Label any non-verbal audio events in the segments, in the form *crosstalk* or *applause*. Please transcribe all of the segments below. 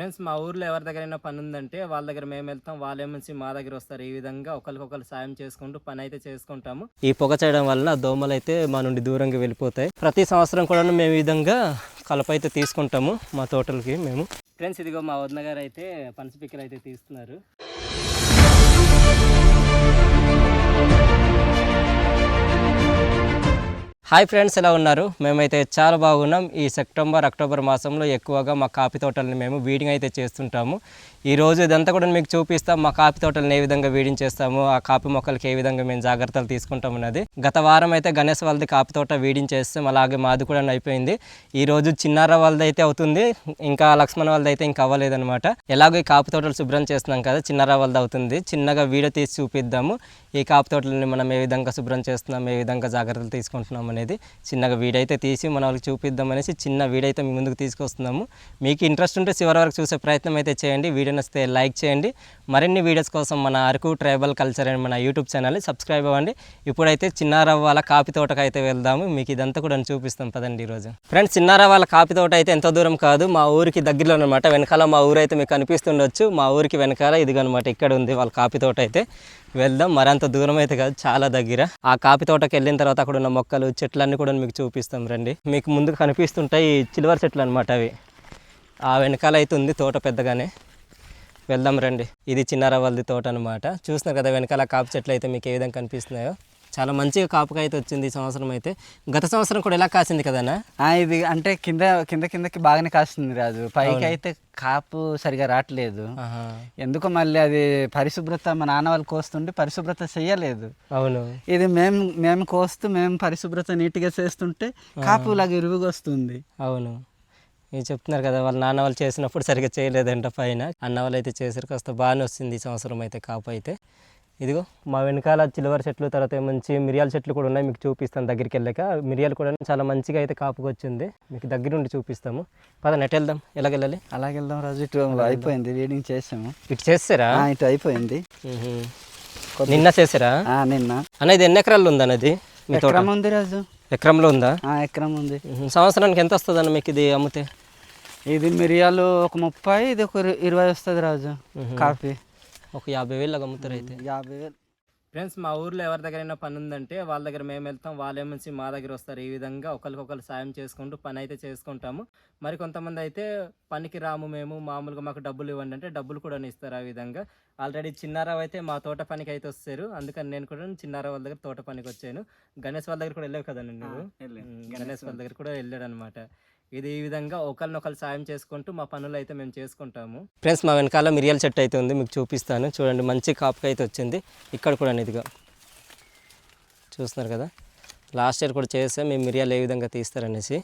Friends మా ఊర్లో ఎవరి దగ్గరైనా పని ఉందంటే వాళ్ళ దగ్గర మేము వెళ్తాం. వాళ్ళే నుంచి మా దగ్గర వస్తారు. ఈ విధంగా ఒకరికొకరు సాయం చేసుకుంటూ పని అయితే చేసుకుంటాము. ఈ పొగ చేయడం వల్ల దోమలు అయితే మా నుండి దూరంగా వెళ్ళిపోతాయి. ప్రతి సంవత్సరం కూడా మేము ఈ విధంగా కలప అయితే తీసుకుంటాము మా తోటలకి మేము. ఫ్రెండ్స్ ఇదిగో మా వదిన గారు అయితే పిక్కలు అయితే తీస్తున్నారు. హాయ్ ఫ్రెండ్స్ ఎలా ఉన్నారు? మేమైతే చాలా బాగున్నాం. ఈ సెప్టెంబర్ అక్టోబర్ మాసంలో ఎక్కువగా మా కాఫీ తోటలని మేము వీడింగ్ అయితే చేస్తుంటాము. ఈ రోజు ఇదంతా కూడా మీకు చూపిస్తాం. మా కాఫీ తోటలను ఏ విధంగా వీడింగ్ చేస్తాము ఆ కాఫీ మొక్కలకి ఏ విధంగా మేము జాగ్రత్తలు తీసుకుంటాం అన్నది. గత వారం అయితే గణేష్ వాళ్ళది కాఫీ తోట వీడింగ్ చేస్తాం. అలాగే మాది కూడా అయిపోయింది. ఈ రోజు చిన్నార వాళ్ళది అయితే అవుతుంది. ఇంకా లక్ష్మణ వాళ్ళది అయితే ఇంకా అవ్వలేదన్నమాట. ఎలాగో ఈ కాఫీ తోటలు శుభ్రం చేస్తున్నాం కదా చిన్నార వాళ్ళది అవుతుంది. చిన్నగా వీడియో తీసి చూపిద్దాము. ఈ కాఫీ తోటలని మనం ఏ విధంగా శుభ్రం చేస్తున్నాం ఏ విధంగా జాగ్రత్తలు తీసుకుంటున్నాం అనేది చిన్నగా వీడైతే తీసి మన వాళ్ళకి చూపిద్దాం అనేసి చిన్న వీడైతే అయితే మీ ముందుకు తీసుకొస్తున్నాము. మీకు ఇంట్రెస్ట్ ఉంటే చివరి వరకు చూసే ప్రయత్నం అయితే చేయండి. వీడియో నచ్చితే లైక్ చేయండి. మరిన్ని వీడియోస్ కోసం మన అరకు ట్రైబల్ కల్చర్ అని మన యూట్యూబ్ ఛానల్ని సబ్స్క్రైబ్ అవ్వండి. ఇప్పుడైతే చిన్నారవ్వాల కాపీ తోటకు అయితే వెళ్దాము. మీకు ఇదంతా కూడా చూపిస్తాం పదండి ఈరోజు. ఫ్రెండ్స్ చిన్నారవ్వాల కాపీ తోట అయితే ఎంతో దూరం కాదు. మా ఊరికి దగ్గరలో అనమాట వెనకాల మా ఊరు అయితే మీకు కనిపిస్తుండొచ్చు. మా ఊరికి వెనకాల ఇదిగనమాట ఇక్కడ ఉంది వాళ్ళ కాపీ తోట అయితే. వెళ్దాం. మరంత దూరం అయితే కాదు చాలా దగ్గర. ఆ కాపీ తోటకి వెళ్ళిన తర్వాత అక్కడ ఉన్న మొక్కలు చెట్లన్నీ కూడా మీకు చూపిస్తాం రండి. మీకు ముందు కనిపిస్తుంటాయి చిల్వర్ చెట్లు అనమాట అవి. ఆ వెనకాల అయితే ఉంది తోట పెద్దగానే. వెళ్దాం రండి. ఇది చిన్నారవల్ది తోట అనమాట చూస్తున్నారు కదా వెనకాల కాపు చెట్లు అయితే మీకు ఏ విధంగా కనిపిస్తున్నాయో. చాలా మంచిగా కాపుగా అయితే వచ్చింది ఈ సంవత్సరం అయితే. గత సంవత్సరం కూడా ఎలా కాసింది కదనా ఇది అంటే కింద కింద కిందకి బాగానే కాస్తుంది రాజు. పైకి అయితే కాపు సరిగా రావట్లేదు. ఎందుకో మళ్ళీ అది పరిశుభ్రత మా నాన్న వాళ్ళు కోస్తుంటే పరిశుభ్రత చెయ్యలేదు. అవును. ఇది మేము మేము కోస్తూ మేము పరిశుభ్రత నీట్గా చేస్తుంటే కాపు లాగా ఇరుగుగా వస్తుంది అవును. మీరు చెప్తున్నారు కదా వాళ్ళ నాన్న వాళ్ళు చేసినప్పుడు సరిగ్గా చేయలేదంట పైన. అన్న వాళ్ళు అయితే చేసారు కాస్త బాగానే వస్తుంది ఈ సంవత్సరం అయితే కాపు అయితే. ఇదిగో మా వెనకాల చిలవర చెట్లు తర్వాత మంచి మిరియాల చెట్లు కూడా ఉన్నాయి మీకు చూపిస్తాను దగ్గరికి వెళ్ళాక. మిరియాలు కూడా చాలా మంచిగా అయితే కాపుకి వచ్చింది. మీకు దగ్గర నుండి చూపిస్తాము. పద నెట్ వెళ్దాం. ఎలాగెళ్ళాలి? అలాగే వెళ్దాం రాజు. ఇటు అయిపోయింది. రీడింగ్ చేసాము. ఇటు చేస్తారా? ఇటు అయిపోయింది. నిన్న చేసారా? నిన్న. అన్న ఇది ఎన్ని ఎకరాలు ఉందా అన్నది మీ తోట? ఎకరం ఉంది రాజు. ఎకరంలో ఉందా? ఆ, ఎకరం ఉంది. సంవత్సరానికి ఎంత వస్తుంది అన్న మీకు ఇది అమ్మితే? ఇది మిరియాలు ఒక ముప్పై ఇది ఒక ఇరు- ఇరవై వస్తుంది రాజు. కాఫీ ఒక యాభై వేలు అమ్ముతారు అయితే. యాభై వేలు. ఫ్రెండ్స్ మా ఊర్లో ఎవరి దగ్గరైనా పని ఉందంటే వాళ్ళ దగ్గర మేము వెళ్తాం. వాళ్ళే నుంచి మా దగ్గర వస్తారు. ఈ విధంగా ఒకరికొకరు సాయం చేసుకుంటూ పని అయితే చేసుకుంటాము. మరి కొంతమంది అయితే పనికి రాము మేము మామూలుగా మాకు డబ్బులు ఇవ్వండి అంటే డబ్బులు కూడా ఇస్తారు ఆ విధంగా. ఆల్రెడీ చిన్నారావు అయితే మా తోట పనికి అయితే వస్తారు. అందుకని నేను కూడా చిన్నారావు వాళ్ళ దగ్గర తోట పనికి వచ్చాను. గణేష్ వాళ్ళ దగ్గర కూడా వెళ్ళావు కదండి నువ్వు? గణేష్ వాళ్ళ దగ్గర కూడా వెళ్ళాడు అనమాట ఇది ఈ విధంగా ఒకరినొకరు సాయం చేసుకుంటూ మా పనులు అయితే మేము చేసుకుంటాము. ఫ్రెండ్స్ మా వెనకాల మిరియాల చెట్టు అయితే ఉంది మీకు చూపిస్తాను. చూడండి మంచి కాపుకి అయితే వచ్చింది. ఇక్కడ కూడా ఇదిగా. చూస్తున్నారు కదా? లాస్ట్ ఇయర్ కూడా చేస్తే మేము మిరియాలు ఏ విధంగా తీస్తారనేసి.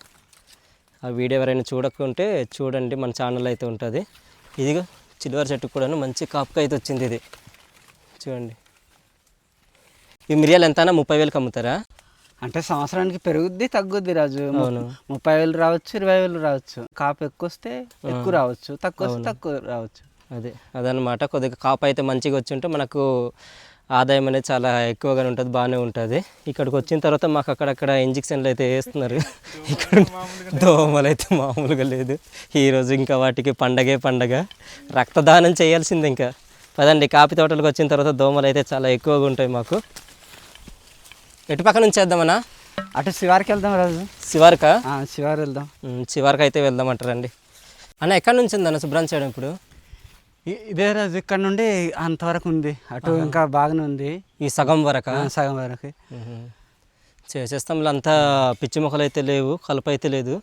ఆ వీడియో ఎవరైనా చూడకుంటే చూడండి మన ఛానల్ అయితే ఉంటుంది. ఇదిగో చిల్వర్ చెట్టు కూడాను మంచి కాపుకి అయితే వచ్చింది ఇది. చూడండి. ఈ మిరియాలు ఎంతనా ముప్పై వేలకు అమ్ముతారా? అంటే సంవత్సరానికి పెరుగుద్ది తగ్గుద్ది రాజు. ముప్పై వేలు రావచ్చు ఇరవై వేలు రావచ్చు. కాపు ఎక్కువ వస్తే ఎక్కువ రావచ్చు తక్కువ వస్తే తక్కువ రావచ్చు. అదే అదనమాట కొద్దిగా కాపు అయితే మంచిగా వచ్చి ఉంటే మనకు ఆదాయం అనేది చాలా ఎక్కువగానే ఉంటుంది బాగానే ఉంటుంది. ఇక్కడికి వచ్చిన తర్వాత మాకు అక్కడక్కడ ఇంజక్షన్లు అయితే వేస్తున్నారు. ఇక్కడ దోమలు అయితే మామూలుగా లేదు. ఈరోజు ఇంకా వాటికి పండగే పండగ. రక్తదానం చేయాల్సింది ఇంకా. పదండి కాపీ తోటలకు వచ్చిన తర్వాత దోమలు అయితే చాలా ఎక్కువగా ఉంటాయి మాకు. ఎటు పక్క నుంచి చేద్దామన్నా? అటు శివారికి వెళ్దాం రాజు. శివార్కా? శివారు వెళ్దాం. శివార్కి అయితే వెళ్దామంటారండి. అన్న ఎక్కడి నుంచి ఉందన్న శుభ్రం చేయడం ఇప్పుడు? ఇదే రాజు ఇక్కడ నుండి అంతవరకు ఉంది. అటు ఇంకా బాగానే ఉంది. ఈ సగం వరక? సగం వరకు. చేసేస్తాంలో అంతా పిచ్చి మొక్కలు అయితే లేవు కలప అయితే లేదు.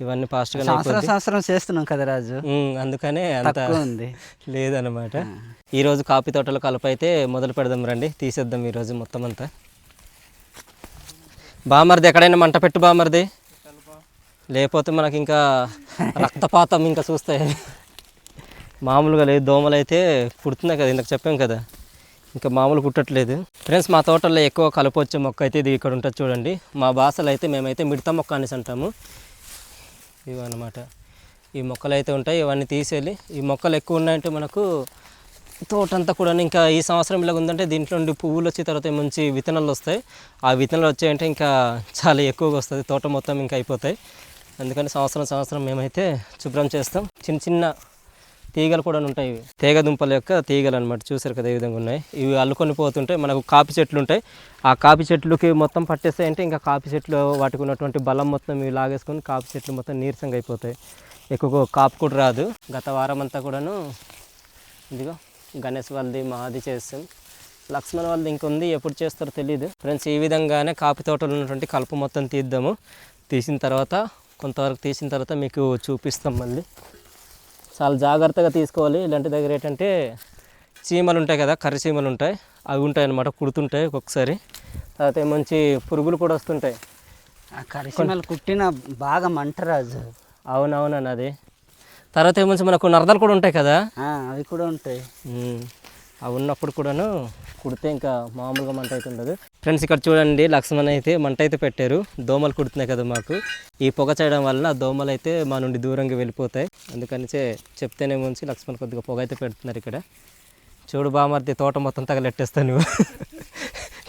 ఇవన్నీ ఫాస్ట్గా సంవత్సరం చేస్తున్నాం కదా రాజు. అందుకనే అంత ఉంది. *laughs* లేదన్నమాట. ఈరోజు కాఫీ తోటలో కలప అయితే మొదలు పెడదాం రండి తీసేద్దాం ఈరోజు మొత్తం అంతా. బామర్ది ఎక్కడైనా మంట పెట్టు బామర్ది. లేకపోతే మనకి ఇంకా *laughs* రక్తపాతం ఇంకా చూస్తాయి మామూలుగా లేదు. దోమలు అయితే పుడుతున్నాయి కదా ఇందాక చెప్పాం కదా. ఇంకా మామూలు పుట్టట్లేదు. ఫ్రెండ్స్ మా తోటలో ఎక్కువ కలుపు వచ్చే మొక్క అయితే ఇది ఇక్కడ ఉంటుంది చూడండి. మా భాషలో అయితే మేమైతే మిడత మొక్క అనేసి అంటాము. ఇవన్నమాట. ఈ మొక్కలు అయితే ఉంటాయి ఇవన్నీ తీసేయాలి. ఈ మొక్కలు ఎక్కువ ఉన్నాయంటే మనకు తోటంతా కూడా ఇంకా ఈ సంవత్సరం ఇలా ఉందంటే దీంట్లో నుండి పువ్వులు వచ్చి తర్వాత మంచి విత్తనాలు వస్తాయి. ఆ విత్తనాలు వచ్చాయంటే ఇంకా చాలా ఎక్కువగా వస్తుంది. తోట మొత్తం ఇంకా అయిపోతాయి. అందుకని సంవత్సరం సంవత్సరం మేమైతే శుభ్రం చేస్తాం. చిన్న చిన్న తీగలు కూడా ఉంటాయి. ఇవి తీగ దుంపల యొక్క తీగలు అనమాట చూసారు కదా ఈ విధంగా ఉన్నాయి. ఇవి అల్లుకొని పోతుంటాయి మనకు కాపి చెట్లు ఉంటాయి. ఆ కాపి చెట్లుకి మొత్తం పట్టేస్తాయంటే ఇంకా కాపి చెట్లు వాటికి ఉన్నటువంటి బలం మొత్తం ఇవి లాగేసుకొని కాపి చెట్లు మొత్తం నీరసంగా అయిపోతాయి. ఎక్కువ కాపు కూడా రాదు. గత వారం అంతా కూడాను ఇదిగో గణేష్ వాళ్ళది మాది చేస్తాం. లక్ష్మణ్ వాళ్ళది ఇంకొంది ఎప్పుడు చేస్తారో తెలియదు ఫ్రెండ్స్ ఈ విధంగానే కాపి తోటలో ఉన్నటువంటి కలుపు మొత్తం తీద్దాము. తీసిన తర్వాత కొంతవరకు తీసిన తర్వాత మీకు చూపిస్తాం మళ్ళీ. చాలా జాగ్రత్తగా తీసుకోవాలి. ఇలాంటి దగ్గర ఏంటంటే చీమలు ఉంటాయి కదా కర్రీ చీమలు ఉంటాయి. అవి ఉంటాయి అన్నమాట కుడుతుంటాయి ఒక్కొక్కసారి. తర్వాత మంచి పురుగులు కూడా వస్తుంటాయి. ఆ కరిసిమలు కుట్టిన బాగా మంట రాజు. అవునవునన్న అది తర్వాత ఏమో మనకు నరదలు కూడా ఉంటాయి కదా? అవి కూడా ఉంటాయి. అవి ఉన్నప్పుడు కూడాను కుడితే ఇంకా మామూలుగా మంట అయితే ఉండదు. ఫ్రెండ్స్ ఇక్కడ చూడండి లక్ష్మణ్ అయితే మంట అయితే పెట్టారు. దోమలు కుడుతున్నాయి కదా మాకు. ఈ పొగ చేయడం వలన దోమలు అయితే మా నుండి దూరంగా వెళ్ళిపోతాయి. అందుకని చెప్తేనే ముంచి లక్ష్మణ్ కొద్దిగా పొగ అయితే పెడుతున్నారు ఇక్కడ. చూడు బామర్ది తోట మొత్తం తగలెట్టేస్తాను నువ్వు.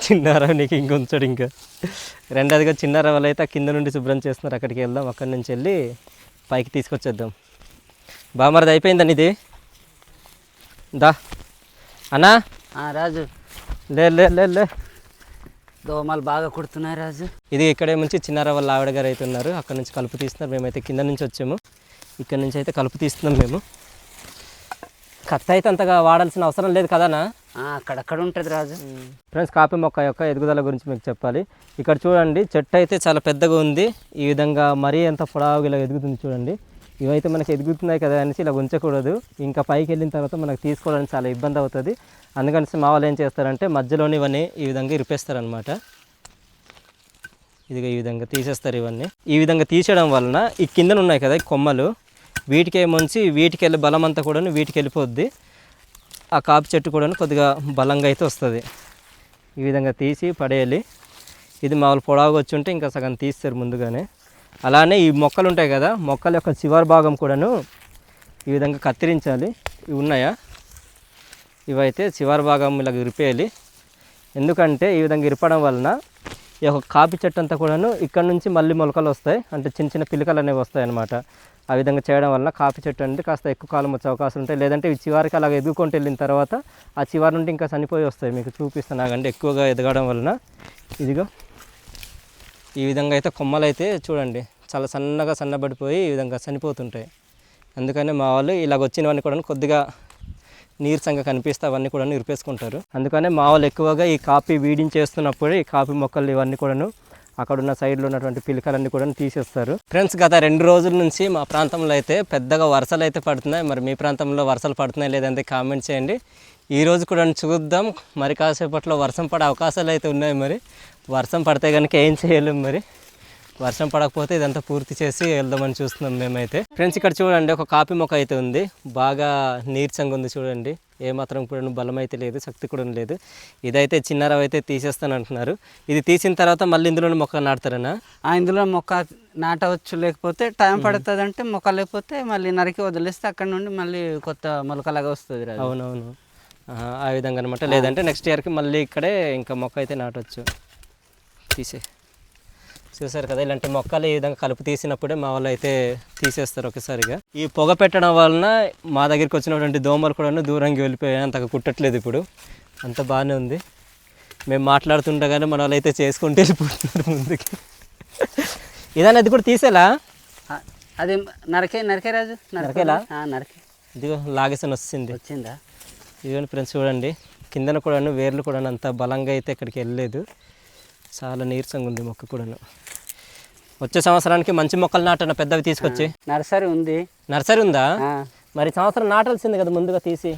చిన్నారావు నీకు ఇంకొంచాడు ఇంకా. రెండోదిగా చిన్నారావు వాళ్ళు అయితే ఆ కింద నుండి శుభ్రం చేస్తున్నారు. అక్కడికి వెళ్దాం అక్కడి నుంచి వెళ్ళి పైకి తీసుకొచ్చేద్దాం. బామర్ది అయిపోయిందని ఇది దా. అన్నా? రాజు. లే లే లే లే. దోమలు బాగా కుడుతున్నాయి రాజు. ఇది ఇక్కడే నుంచి చిన్నారా వాళ్ళ ఆవిడ గారు అయితే ఉన్నారు. అక్కడ నుంచి కలుపు తీస్తున్నారు. మేమైతే కింద నుంచి వచ్చాము. ఇక్కడ నుంచి అయితే కలుపు తీస్తున్నాం మేము. కత్త అయితే అంతగా వాడాల్సిన అవసరం లేదు కదనా అక్కడక్కడ ఉంటుంది రాజు. ఫ్రెండ్స్ కాఫీ మొక్క యొక్క ఎదుగుదల గురించి మీకు చెప్పాలి. ఇక్కడ చూడండి చెట్టు అయితే చాలా పెద్దగా ఉంది. ఈ విధంగా మరీ ఎంత పొడవుగా ఎదుగుతుంది చూడండి. ఇవైతే మనకి ఎదుగుతున్నాయి కదా అనేసి ఇలా ఉంచకూడదు. ఇంకా పైకి వెళ్ళిన తర్వాత మనకు తీసుకోవడానికి చాలా ఇబ్బంది అవుతుంది. అందుకని మా వాళ్ళు ఏం చేస్తారంటే మధ్యలోనే ఇవన్నీ ఈ విధంగా ఇరిపేస్తారనమాట ఇదిగో ఈ విధంగా తీసేస్తారు ఇవన్నీ. ఈ విధంగా తీసేయడం వలన ఈ కిందన ఉన్నాయి కదా కొమ్మలు వీటికి ముంచి వీటికి వెళ్ళి బలం అంతా కూడా వీటికి వెళ్ళిపోద్ది. ఆ కాపు చెట్టు కూడా కొద్దిగా బలంగా అయితే వస్తుంది. ఈ విధంగా తీసి పడేయాలి. ఇది మామూలు పొడవుగా వచ్చి ఉంటే ఇంకా సగం తీస్తారు ముందుగానే. అలానే ఈ మొక్కలు ఉంటాయి కదా మొక్కల యొక్క చివరి భాగం కూడాను ఈ విధంగా కత్తిరించాలి. ఇవి ఉన్నాయా? ఇవైతే చివరి భాగం ఇలా ఇరిపేయాలి ఎందుకంటే ఈ విధంగా ఇరపడం వలన ఈ యొక్క కాపీ చెట్టు అంతా కూడాను ఇక్కడ నుంచి మళ్ళీ మొలకలు వస్తాయి. అంటే చిన్న చిన్న పిలకలు అనేవి వస్తాయి అన్నమాట ఆ విధంగా చేయడం వలన కాపీ చెట్టు అనేది కాస్త ఎక్కువ కాలం వచ్చే అవకాశం ఉంటాయి. లేదంటే ఈ చివరికి అలాగ ఎదుగుకుంటూ వెళ్ళిన తర్వాత ఆ చివరి నుండి ఇంకా చనిపోయి వస్తాయి. మీకు చూపిస్తాను. నాకంటే ఎక్కువగా ఎదగడం వలన. ఇదిగో. ఈ విధంగా అయితే కొమ్మలు అయితే చూడండి చాలా సన్నగా సన్నబడిపోయి ఈ విధంగా చనిపోతుంటాయి. అందుకనే మా వాళ్ళు ఇలాగ వచ్చినవన్నీ కూడా కొద్దిగా నీరసంగా కనిపిస్తే అవన్నీ కూడా ఇరిపేసుకుంటారు అందుకనే మా వాళ్ళు ఎక్కువగా ఈ కాపీ వీడింగ్ చేస్తున్నప్పుడు ఈ కాపీ మొక్కలు ఇవన్నీ కూడాను అక్కడ ఉన్న సైడ్లో ఉన్నటువంటి పిలకలన్నీ కూడా తీసేస్తారు. ఫ్రెండ్స్ గత రెండు రోజుల నుంచి మా ప్రాంతంలో అయితే పెద్దగా వర్షాలు అయితే పడుతున్నాయి. మరి మీ ప్రాంతంలో వర్షాలు పడుతున్నాయి లేదంటే కామెంట్ చేయండి. ఈ రోజు కూడా చూద్దాం. మరి కాసేపట్లో వర్షం పడే అవకాశాలు అయితే ఉన్నాయి మరి. వర్షం పడితే కనుక ఏం చేయలేం మరి. వర్షం పడకపోతే ఇదంతా పూర్తి చేసి వెళ్దామని చూస్తున్నాం మేమైతే. ఫ్రెండ్స్ ఇక్కడ చూడండి ఒక కాపీ మొక్క అయితే ఉంది. బాగా నీరసంగా ఉంది చూడండి. ఏమాత్రం కూడా బలం అయితే లేదు శక్తి కూడా లేదు. ఇదైతే చిన్నరవ అయితే తీసేస్తాను అంటున్నారు. ఇది తీసిన తర్వాత మళ్ళీ ఇందులో మొక్క నాటుతారనా? ఆ, ఇందులో మొక్క నాటవచ్చు లేకపోతే టైం పడుతుంది అంటే మొక్క లేకపోతే మళ్ళీ నరికి వదిలేస్తే అక్కడ నుండి మళ్ళీ కొత్త మొలకలాగా వస్తుంది అవునవును. ఆ విధంగా అనమాట లేదంటే నెక్స్ట్ ఇయర్కి మళ్ళీ ఇక్కడే ఇంకా మొక్క అయితే నాటవచ్చు తీసే చూసారు కదా ఇలాంటి మొక్కలు ఈ విధంగా కలుపు తీసినప్పుడే మా వాళ్ళు అయితే తీసేస్తారు ఒకసారిగా. ఈ పొగ పెట్టడం వలన మా దగ్గరికి వచ్చినటువంటి దోమలు కూడా దూరంగా వెళ్ళిపోయాయి అంతగా కుట్టట్లేదు ఇప్పుడు. అంత బాగానే ఉంది. మేము మాట్లాడుతుండగానే మన వాళ్ళు అయితే చేసుకుంటూ వెళ్ళిపోతున్నారు ముందుకి. ఇదాన్ని అది కూడా తీసేలా? అది నరకే నరకే రాజు? నరకేలా? నరకే. ఇదిగో లాగేసని వస్తుంది. వచ్చిందా? ఇదిగోండి ఫ్రెండ్స్ చూడండి. కిందన కూడాను వేర్లు కూడా అంత బలంగా అయితే ఇక్కడికి వెళ్ళలేదు. చాలా నీరసంగా ఉంది మొక్క కూడాను. వచ్చే సంవత్సరానికి మంచి మొక్కలు నాటన పెద్దవి తీసుకొచ్చి. నర్సరీ ఉంది. నర్సరీ ఉందా? మరి సంవత్సరం నాటాల్సింది కదా ముందుగా తీసి.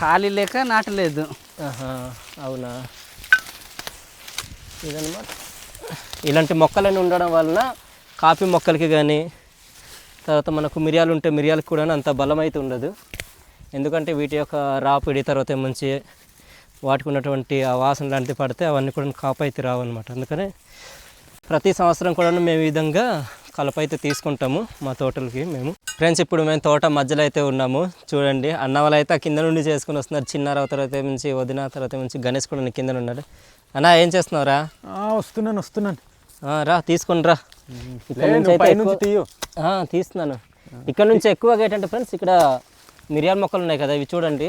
ఖాళీ లేక నాటలేదు. ఆహా, అవునా? ఇదన్నమాట. ఇలాంటి మొక్కలన్నీ ఉండడం వలన కాఫీ మొక్కలకి కానీ తర్వాత మనకు మిరియాలు ఉంటే మిరియాలకు కూడా అంత బలం అయితే ఉండదు. ఎందుకంటే వీటి యొక్క రాపిడి తర్వాత మంచి వాటికి ఉన్నటువంటి ఆ వాసన లాంటివి పడితే అవన్నీ కూడా కాపు అయితే రావన్నమాట. అందుకనే ప్రతి సంవత్సరం కూడా మేము ఈ విధంగా కలప అయితే తీసుకుంటాము మా తోటలకి మేము. ఫ్రెండ్స్ ఇప్పుడు మేము తోట మధ్యలో అయితే ఉన్నాము. చూడండి అన్న వాళ్ళు అయితే కింద నుండి చేసుకుని వస్తున్నారు. చిన్నారావు తర్వాత నుంచి వదిన తర్వాత నుంచి గణేష్ కూడా కింద ఉన్నాడు. అన్న ఏం చేస్తున్నావురా? వస్తున్నాను వస్తున్నాను. రా తీసుకొని రా. తీస్తున్నాను. ఇక్కడ నుంచి ఎక్కువగా ఏంటంటే ఫ్రెండ్స్ ఇక్కడ మిరియాల మొక్కలు ఉన్నాయి కదా ఇవి చూడండి.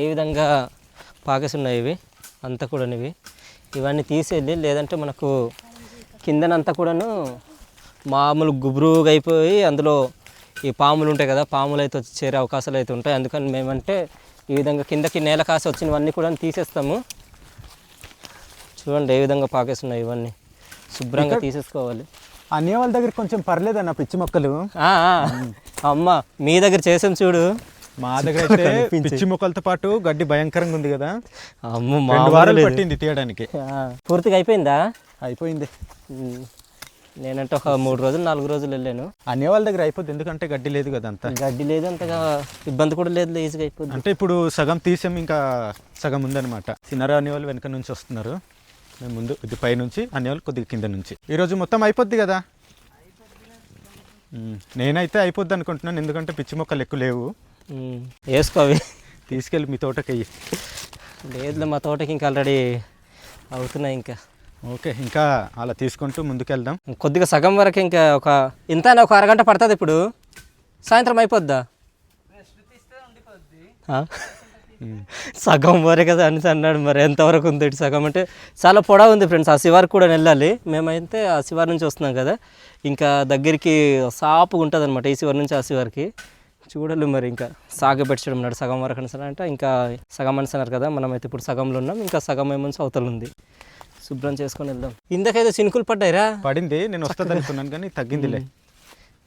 ఏ విధంగా పాకేసి ఉన్నాయి ఇవి అంతా కూడా ఇవి ఇవన్నీ తీసేయాలి లేదంటే మనకు కిందనంతా కూడాను మామూలు గుబురుగా అయిపోయి అందులో ఈ పాములు ఉంటాయి కదా పాములు అయితే వచ్చి చేరే అవకాశాలు అయితే ఉంటాయి. అందుకని మేమంటే ఈ విధంగా కిందకి నేల కాసి వచ్చినవన్నీ కూడా తీసేస్తాము. చూడండి ఏ విధంగా పాకేస్తున్నాయి ఇవన్నీ. శుభ్రంగా తీసేసుకోవాలి. అన్నయ్య వాళ్ళ దగ్గర కొంచెం పర్లేదన్న పిచ్చి మొక్కలు. అమ్మ మీ దగ్గర చేసాం చూడు. మా దగ్గర అయితే పిచ్చి మొక్కలతో పాటు గడ్డి భయంకరంగా ఉంది కదా. అమ్మ రెండు వారాలు. పట్టింది తీయడానికి. పూర్తిగా అయిపోయిందా? అయిపోయింది. నేనంటే ఒక మూడు రోజులు నాలుగు రోజులు వెళ్ళాను. అన్నయ్య వాళ్ళ దగ్గర అయిపోద్ది ఎందుకంటే గడ్డి లేదు కదా అంతా. గడ్డి లేదు అంతగా ఇబ్బంది కూడా లేదు ఈజీగా అయిపోద్ది. అంటే ఇప్పుడు సగం తీసాం ఇంకా సగం ఉందన్నమాట. సినారా అనే వాళ్ళు వెనక నుంచి వస్తున్నారు. మేము ముందు ఇది పై నుంచి అనే వాళ్ళు కొద్దిగా కింద నుంచి. ఈరోజు మొత్తం అయిపోద్ది కదా? నేనైతే అయిపోద్ది అనుకుంటున్నాను ఎందుకంటే పిచ్చి మొక్కలు ఎక్కువ లేవు. ఉమ్. వేసుకో అవి. తీసుకెళ్ళి మీ తోటకి అయ్యి లేదులే మా తోటకి ఇంకా ఆల్రెడీ అవుతున్నాయి ఇంకా. ఓకే ఇంకా అలా తీసుకుంటూ ముందుకెళ్దాం. కొద్దిగా సగం వరకు ఇంకా ఒక ఇంత ఒక అరగంట పడుతుంది ఇప్పుడు. సాయంత్రం అయిపోద్దా? సగం వరకు కదా అని అన్నాడు మరి ఎంతవరకు ఉంది ఇటు సగం అంటే చాలా పొడవు ఉంది ఫ్రెండ్స్ ఆ శివారికి కూడా వెళ్ళాలి. మేమైతే ఆ శివారి నుంచి వస్తున్నాం కదా. ఇంకా దగ్గరికి సాపుగా ఉంటుంది అనమాట ఈ శివారి నుంచి ఆ శివారికి. చూడాలి మరి ఇంకా. సాగబెట్టడం ఉన్నాడు సగం వరకు అని అంటే ఇంకా సగం అని అన్నారు కదా మనమైతే ఇప్పుడు సగంలో ఉన్నాం ఇంకా సగం ఏమో అవతల ఉంది. శుభ్రం చేసుకొని వెళ్దాం. ఇందాకైతే చినుకులు పడ్డాయిరా? పడింది నేను వస్తుంది అనుకున్నాను కానీ తగ్గిందిలే.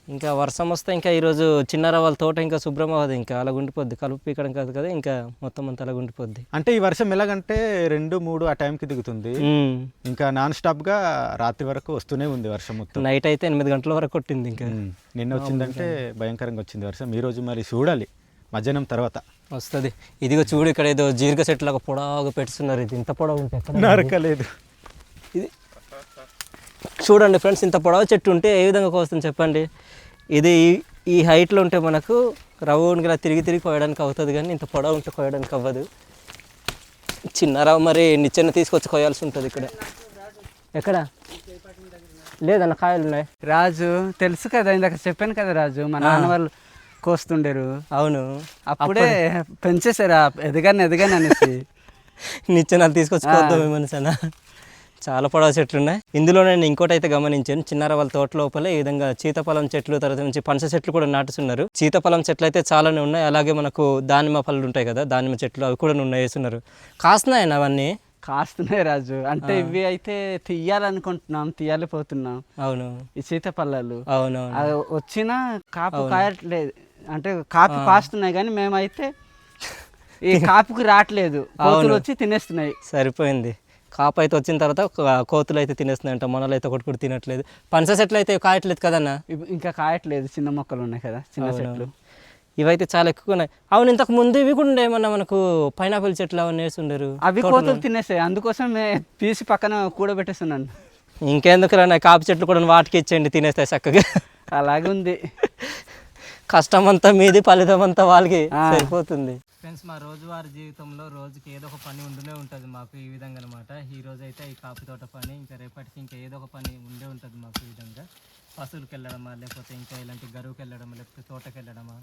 ఇంకా వర్షం వస్తే ఇంకా ఈరోజు చిన్నార వాళ్ళ తోట ఇంకా శుభ్రం అవ్వదు ఇంకా అలా గుండిపోద్ది. కలుపు పీకడం కాదు కదా ఇంకా మొత్తం అంతా అలా గుండిపోద్ది. అంటే ఈ వర్షం ఎలాగంటే రెండు మూడు ఆ టైంకి దిగుతుంది. ఇంకా నాన్ స్టాప్గా రాత్రి వరకు వస్తూనే ఉంది వర్షం మొత్తం. నైట్ అయితే ఎనిమిది గంటల వరకు కొట్టింది ఇంకా. నిన్న వచ్చిందంటే భయంకరంగా వచ్చింది వర్షం. ఈ రోజు మరి చూడాలి. మధ్యాహ్నం తర్వాత. వస్తుంది. ఇదిగో చూడు ఇక్కడ ఏదో జీరిక చెట్లు లాగా పొడవుగా పెట్టుతున్నారు. ఇది ఇంత పొడవు ఉంటే? నరకలేదు. ఇది చూడండి ఫ్రెండ్స్ ఇంత పొడవు చెట్టు ఉంటే ఏ విధంగా కోస్తుంది చెప్పండి? ఇది ఈ- హైట్లో ఉంటే మనకు రౌండ్గా ఇలా తిరిగి తిరిగి కోయడానికి అవుతుంది కానీ ఇంత పొడవు ఉంటే కోయడానికి అవ్వదు. చిన్న రవ్వ మరి నిచ్చెన తీసుకొచ్చి కోయాల్సి ఉంటుంది ఇక్కడ. ఎక్కడ? లేదన్న కాయలు ఉన్నాయి. రాజు తెలుసు కదా ఇందాక చెప్పాను కదా రాజు మా నాన్న వాళ్ళు కోస్తుండేరు. అవును. అప్పుడే పెంచేసారు ఆ ఎదగాను ఎదగాను అనేసి. *laughs* నిచ్చెనలు తీసుకొచ్చి కోద్దాం ఏమనిసనా చాలా పొడవు చెట్లు ఉన్నాయి. ఇందులో నేను ఇంకోటి అయితే గమనించాను. చిన్నార వాళ్ళ తోట లోపల ఈ విధంగా చీతఫలం చెట్లు తర్వాత నుంచి పనస చెట్లు కూడా నాటుతున్నారు చీతఫలం చెట్లు అయితే చాలానే ఉన్నాయి. అలాగే మనకు దానిమ్మ పళ్ళు ఉంటాయి కదా దానిమ్మ చెట్లు అవి కూడా ఉన్నాయి వేస్తున్నారు. కాస్తున్నాయన్న అవన్నీ? కాస్తున్నాయి రాజు. అంటే ఇవి అయితే తీయాలనుకుంటున్నాం తీయాలిపోతున్నాం. అవును. ఈ సీతపల్లలు అది వచ్చినా కాపు కాయట్లేదు అంటే కాపు కాస్తున్నాయి కానీ మేమైతే ఈ కాపుకి రావట్లేదు కోతులు వచ్చి తినేస్తున్నాయి. సరిపోయింది. కాపు అయితే వచ్చిన తర్వాత కోతులు అయితే తినేస్తున్నాయి అంట మనలు అయితే ఒకటి కూడా తినట్లేదు. పనస చెట్లు అయితే కాయట్లేదు కదన్న? ఇంకా కాయట్లేదు చిన్న మొక్కలు ఉన్నాయి కదా చిన్న చెట్లు ఇవైతే చాలా ఎక్కువ ఉన్నాయి. అవును ఇంతకు ముందు ఇవి కూడా ఏమన్నా మనకు పైనాపిల్ చెట్లు అవన్నీ వేసి ఉండరు? అవి కోతులు తినేసాయి అందుకోసం తీసి పక్కన కూడబెట్టేస్తున్నాను. ఇంకెందుకు రా కాపు చెట్లు కూడా వాటికి ఇచ్చేయండి తినేస్తాయి చక్కగా. అలాగే ఉంది కష్టం అంతా మీది ఫలితం అంతా వాళ్ళకి. సరిపోతుంది. ఫ్రెండ్స్ మా రోజువారీ జీవితంలో రోజుకి ఏదో ఒక పని ఉంటూనే ఉంటుంది మాకు ఈ విధంగా అనమాట ఈ రోజు అయితే ఈ కాపు తోట పని ఇంకా రేపటికి ఇంకా ఏదో ఒక పని ఉండే ఉంటుంది మాకు ఈ విధంగా. పశువులకు వెళ్ళడమా లేకపోతే ఇంకా ఇలాంటి గరువుకి వెళ్ళడమా లేకపోతే తోటకి వెళ్ళడమా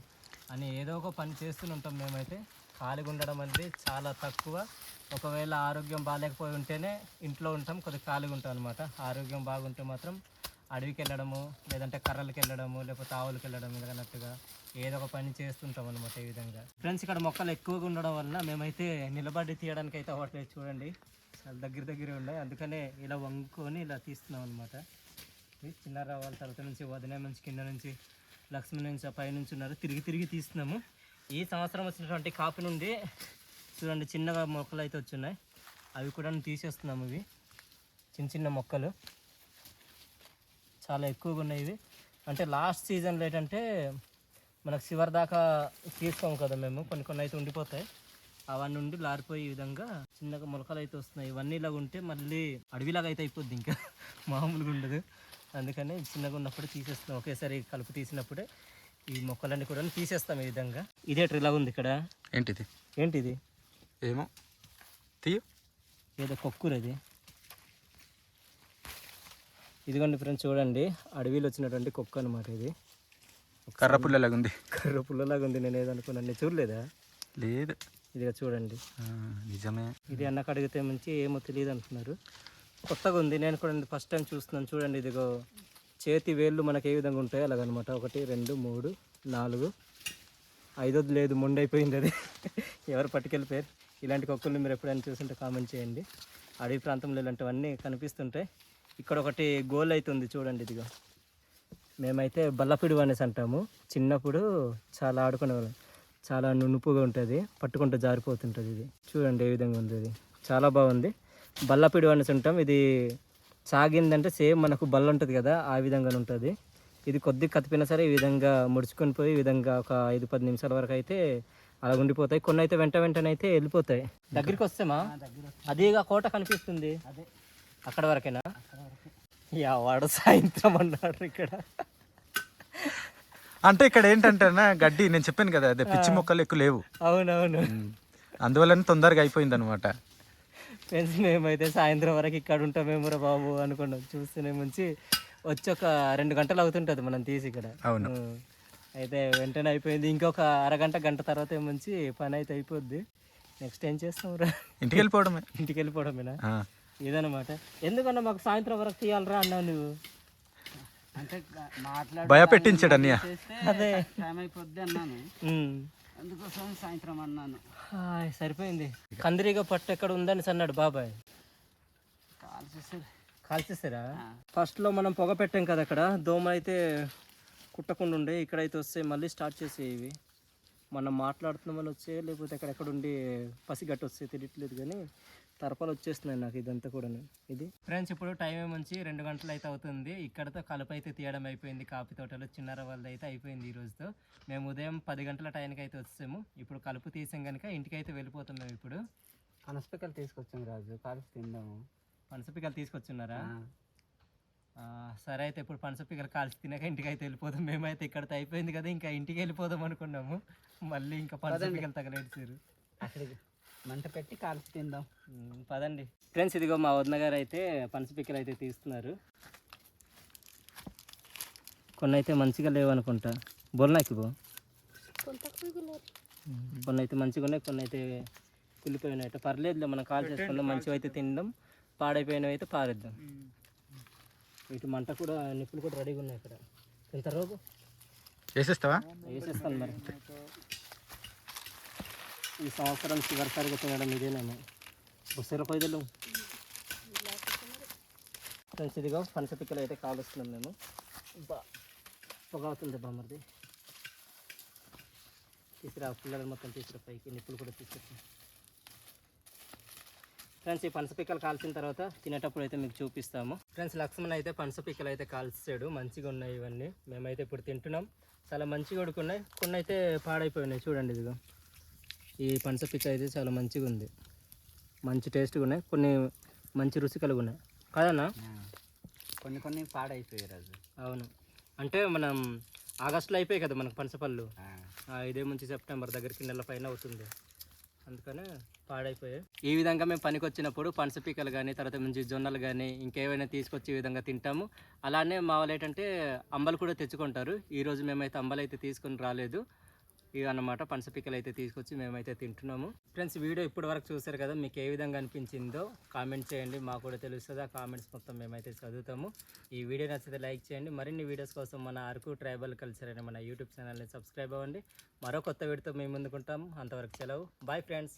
అని ఏదో ఒక పని చేస్తూనే ఉంటాం మేమైతే. ఖాళీగా ఉండడం అనేది చాలా తక్కువ. ఒకవేళ ఆరోగ్యం బాగాలేకపోయి ఉంటేనే ఇంట్లో ఉంటాం కొద్దిగా ఖాళీగా ఉంటాం అనమాట ఆరోగ్యం బాగుంటే మాత్రం అడవికి వెళ్ళడము లేదంటే కర్రలకు వెళ్ళడము లేకపోతే ఆవులకి వెళ్ళడము అన్నట్టుగా ఏదో ఒక పని చేస్తుంటాం అనమాట ఈ విధంగా. ఫ్రెండ్స్ ఇక్కడ మొక్కలు ఎక్కువగా ఉండడం వలన మేమైతే నిలబడి తీయడానికి అయితే అవ్వట్లేదు చూడండి. చాలా దగ్గర దగ్గర ఉన్నాయి. అందుకనే ఇలా వంగుకొని ఇలా తీస్తున్నాం అనమాట చిన్న వాళ్ళ తర్వాత నుంచి వదిన నుంచి కింద నుంచి లక్ష్మి నుంచి ఆ నుంచి ఉన్నారు. తిరిగి తిరిగి తీస్తున్నాము. ఈ సంవత్సరం వచ్చినటువంటి కాపు నుండి చూడండి చిన్నగా మొక్కలు అయితే వచ్చున్నాయి అవి కూడా తీసేస్తున్నాము ఇవి. చిన్న చిన్న మొక్కలు. చాలా ఎక్కువగా ఉన్నాయి ఇవి. అంటే లాస్ట్ సీజన్లో ఏంటంటే మనకు చివరి దాకా తీసుకోము కదా మేము. కొన్ని కొన్ని అయితే ఉండిపోతాయి. అవన్నీ ఉండి లారిపోయి ఈ విధంగా చిన్నగా మొలకలు అయితే వస్తున్నాయి. ఇవన్నీ ఇలాగ ఉంటే మళ్ళీ అడవిలాగా అయితే అయిపోద్ది ఇంకా. *laughs* మామూలుగా ఉండదు. అందుకని చిన్నగా ఉన్నప్పుడు తీసేస్తాం ఒకేసారి కలుపు తీసినప్పుడే ఈ మొక్కలన్నీ కూడా తీసేస్తాం ఈ విధంగా. ఇదే ఇలాగ ఉంది ఇక్కడ. ఏంటిది? ఏంటిది? ఏమో? తీయు. ఏదో కొక్కురు అది ఇదిగోండి ఫ్రెండ్స్ చూడండి అడవిలో వచ్చినటువంటి కుక్క అనమాట ఇది. కర్ర పుల్లలాగా ఉంది కర్ర పుల్లలాగా ఉంది నేను ఏదనుకున్నాను నేను చూడలేదా? లేదు. ఇదిగా చూడండి. నిజమే. ఇది అన్నకు అడిగితే మంచి ఏమో తెలియదు అంటున్నారు. కొత్తగా ఉంది నేను కూడా ఫస్ట్ టైం చూస్తున్నాను. చూడండి ఇదిగో చేతి వేళ్ళు మనకి ఏ విధంగా ఉంటాయో అలాగనమాట. ఒకటి రెండు మూడు నాలుగు ఐదోది లేదు మొండైపోయింది అది. ఎవరు పట్టుకెళ్ళిపోయారు? ఇలాంటి కుక్కల్ని మీరు ఎప్పుడైనా చూస్తుంటే కామెంట్ చేయండి. అడవి ప్రాంతంలో ఇలాంటివన్నీ కనిపిస్తుంటాయి. ఇక్కడ ఒకటి గోల్ అవుతుంది చూడండి ఇదిగో. మేమైతే బల్లపిడి అనేసి అంటాము. చిన్నప్పుడు చాలా ఆడుకునేవాళ్ళం. చాలా నునుపుగా ఉంటుంది పట్టుకుంటే జారిపోతుంటుంది ఇది. చూడండి ఏ విధంగా ఉంది ఇది. చాలా బాగుంది. బల్లపిడి అనేసి ఉంటాం. ఇది సాగిందంటే సేమ్ మనకు బల్ల ఉంటుంది కదా ఆ విధంగా ఉంటుంది. ఇది కొద్ది కతిపినా సరే ఈ విధంగా ముడుచుకొని పోయి ఈ విధంగా ఒక ఐదు పది నిమిషాల వరకు అయితే అలా ఉండిపోతాయి. కొన్ని అయితే వెంట వెంటనే అయితే వెళ్ళిపోతాయి. దగ్గరికి వస్తేమా? అదేగా కోట కనిపిస్తుంది. అదే. అక్కడ వరకేనా? యా వాడు సాయంత్రం అన్నాడు ఇక్కడ. అంటే ఇక్కడ ఏంటంటే గడ్డి నేను చెప్పాను కదా అదే పిచ్చి మొక్కలు ఎక్కువ లేవు. అవునవును. అందువల్లనే తొందరగా అయిపోయింది అనమాట ఫ్రెండ్స్ మేమైతే సాయంత్రం వరకు ఇక్కడ ఉంటామేమోరా బాబు అనుకున్నాం. చూస్తూనే ముంచి వచ్చి ఒక రెండు గంటలు అవుతుంటుంది మనం తీసి ఇక్కడ. అవును. అయితే వెంటనే అయిపోయింది. ఇంకొక అరగంట గంట తర్వాత ఏమంచి పని అయితే అయిపోద్ది. నెక్స్ట్ ఏం చేస్తాం రా? ఇంటికి వెళ్ళిపోవడమే ఇంటికి వెళ్ళిపోవడమేనా. ఇదనమాట ఎందుకన్నా మాకు సాయంత్రం వరకు తీయాలరా అన్నావు నువ్వు? అంటే మాట్లాడి భయపెట్టించాడు అన్నయ్య. అదే. టైం అయిపోద్ది అన్నాను. అందుకోసం సాయంత్రం అన్నాను. హాయ్, సరిపోయింది. కందిరీగ పట్టు ఎక్కడ ఉందని అన్నాడు బాబాయ్. కాల్ చేస్తారు కాల్చేస్తారా ఫస్ట్లో మనం పొగ పెట్టాం కదా అక్కడ. దోమ అయితే కుట్టకుండా ఉండే ఇక్కడైతే వస్తే మళ్ళీ స్టార్ట్ చేసే ఇవి. మనం మాట్లాడుతున్నామని వచ్చే లేకపోతే అక్కడెక్కడ ఉండి పసిగట్టు వస్తే తెలియట్లేదు కానీ తరపాలు వచ్చేస్తున్నాయి నాకు ఇదంతా కూడా ఇది? ఫ్రెండ్స్ ఇప్పుడు టైం ఏమంచి రెండు గంటలు అయితే అవుతుంది. ఇక్కడతో కలుపు అయితే తీయడం అయిపోయింది. కాఫీ తోటలో చిన్నర వాళ్ళది అయితే అయిపోయింది ఈ రోజుతో. మేము ఉదయం పది గంటల టైంకి అయితే వచ్చాము. ఇప్పుడు కలుపు తీసాం కనుక ఇంటికి అయితే వెళ్ళిపోతాం మేము ఇప్పుడు. పనసపిక్కలు తీసుకొచ్చాం రాజు. కాల్చి తిందాము. పనసపికలు తీసుకొచ్చున్నారా? ఆ, సరే అయితే ఇప్పుడు పనసపికలు కాల్చి తినక ఇంటికి అయితే వెళ్ళిపోదాం. మేమైతే ఇక్కడితో అయిపోయింది కదా ఇంకా ఇంటికి వెళ్ళిపోదాం అనుకున్నాము. మళ్ళీ ఇంకా పనసపికలు తగలేడ్చారు అక్కడికి మంట పెట్టి కాల్చి తిందాం. పదండి. ఫ్రెండ్స్ ఇదిగో మా వదిన గారు అయితే పనసపికలు అయితే తీస్తున్నారు. కొన్ని అయితే మంచిగా లేవు అనుకుంటా బోల్నాకి బో కొన్ని అయితే మంచిగా ఉన్నాయి కొన్ని అయితే. కుళ్ళిపోయినాయి పర్లేదులే మనం కాల్ చేసుకుందాం మంచివి అయితే తినడం పాడైపోయినవి అయితే పారేద్దాం. ఇటు మంట కూడా నిప్పులు కూడా రెడీగా ఉన్నాయి ఇక్కడ. ఇంత రోజు వేసేస్తావా? వేసేస్తాను మరి. ఈ సంవత్సరం చివరిసారిగా తినడం ఇదేనేమో బుస్సల పొయ్యలు ఫ్రెండ్స్ ఇదిగో పనస పిక్కలు అయితే కాలుస్తున్నాం మేము. బా పొగ అవుతుంది బామ్మది తీసుకురా పిల్లలు మొత్తం తీసుకురా పైకి. నిప్పులు కూడా తీసుకొచ్చి. ఫ్రెండ్స్ ఈ పనస పిక్కలు కాల్చిన తర్వాత తినేటప్పుడు అయితే మీకు చూపిస్తాము. ఫ్రెండ్స్ లక్ష్మణ్ అయితే పనస పిక్కలు అయితే కాల్చాడు. మంచిగా ఉన్నాయి ఇవన్నీ. మేమైతే ఇప్పుడు తింటున్నాం. చాలా మంచిగా ఉడుకున్నాయి. కొన్ని అయితే పాడైపోయినాయి. చూడండి ఇదిగో. ఈ పనస పిక్క అయితే చాలా మంచిగా ఉంది. మంచి టేస్ట్గా ఉన్నాయి. కొన్ని మంచి రుచి కలిగి ఉన్నాయి. కాదన్నా? కొన్ని కొన్ని పాడైపోయాయి రాజు. అవును. అంటే మనం ఆగస్టులో అయిపోయాయి కదా మనకు పనసపళ్ళు ఇదే నుంచి సెప్టెంబర్ దగ్గరికి నెల పైన అవుతుంది. అందుకనే పాడైపోయాయి. ఈ విధంగా మేము పనికి వచ్చినప్పుడు పనసపీకలు కానీ తర్వాత మంచి జొన్నలు కానీ ఇంకేమైనా తీసుకొచ్చి ఈ విధంగా తింటాము. అలానే మా వాళ్ళు ఏంటంటే అంబలు కూడా తెచ్చుకుంటారు. ఈరోజు మేమైతే అంబలు అయితే తీసుకొని రాలేదు. ఇవి అన్నమాట పనసపిక్కలు అయితే తీసుకొచ్చి మేమైతే తింటున్నాము. ఫ్రెండ్స్ వీడియో ఇప్పటి వరకు చూసారు కదా మీకు ఏ విధంగా అనిపించిందో కామెంట్ చేయండి. మాకు కూడా తెలుస్తుంది? ఆ కామెంట్స్ మొత్తం మేమైతే చదువుతాము. ఈ వీడియో నచ్చితే లైక్ చేయండి. మరిన్ని వీడియోస్ కోసం మన అరకు ట్రైబల్ కల్చర్ అనే మన యూట్యూబ్ ఛానల్ని సబ్స్క్రైబ్ అవ్వండి. మరో కొత్త వీడియోతో మేము ముందుకుంటాము అంతవరకు సెలవు. Bye friends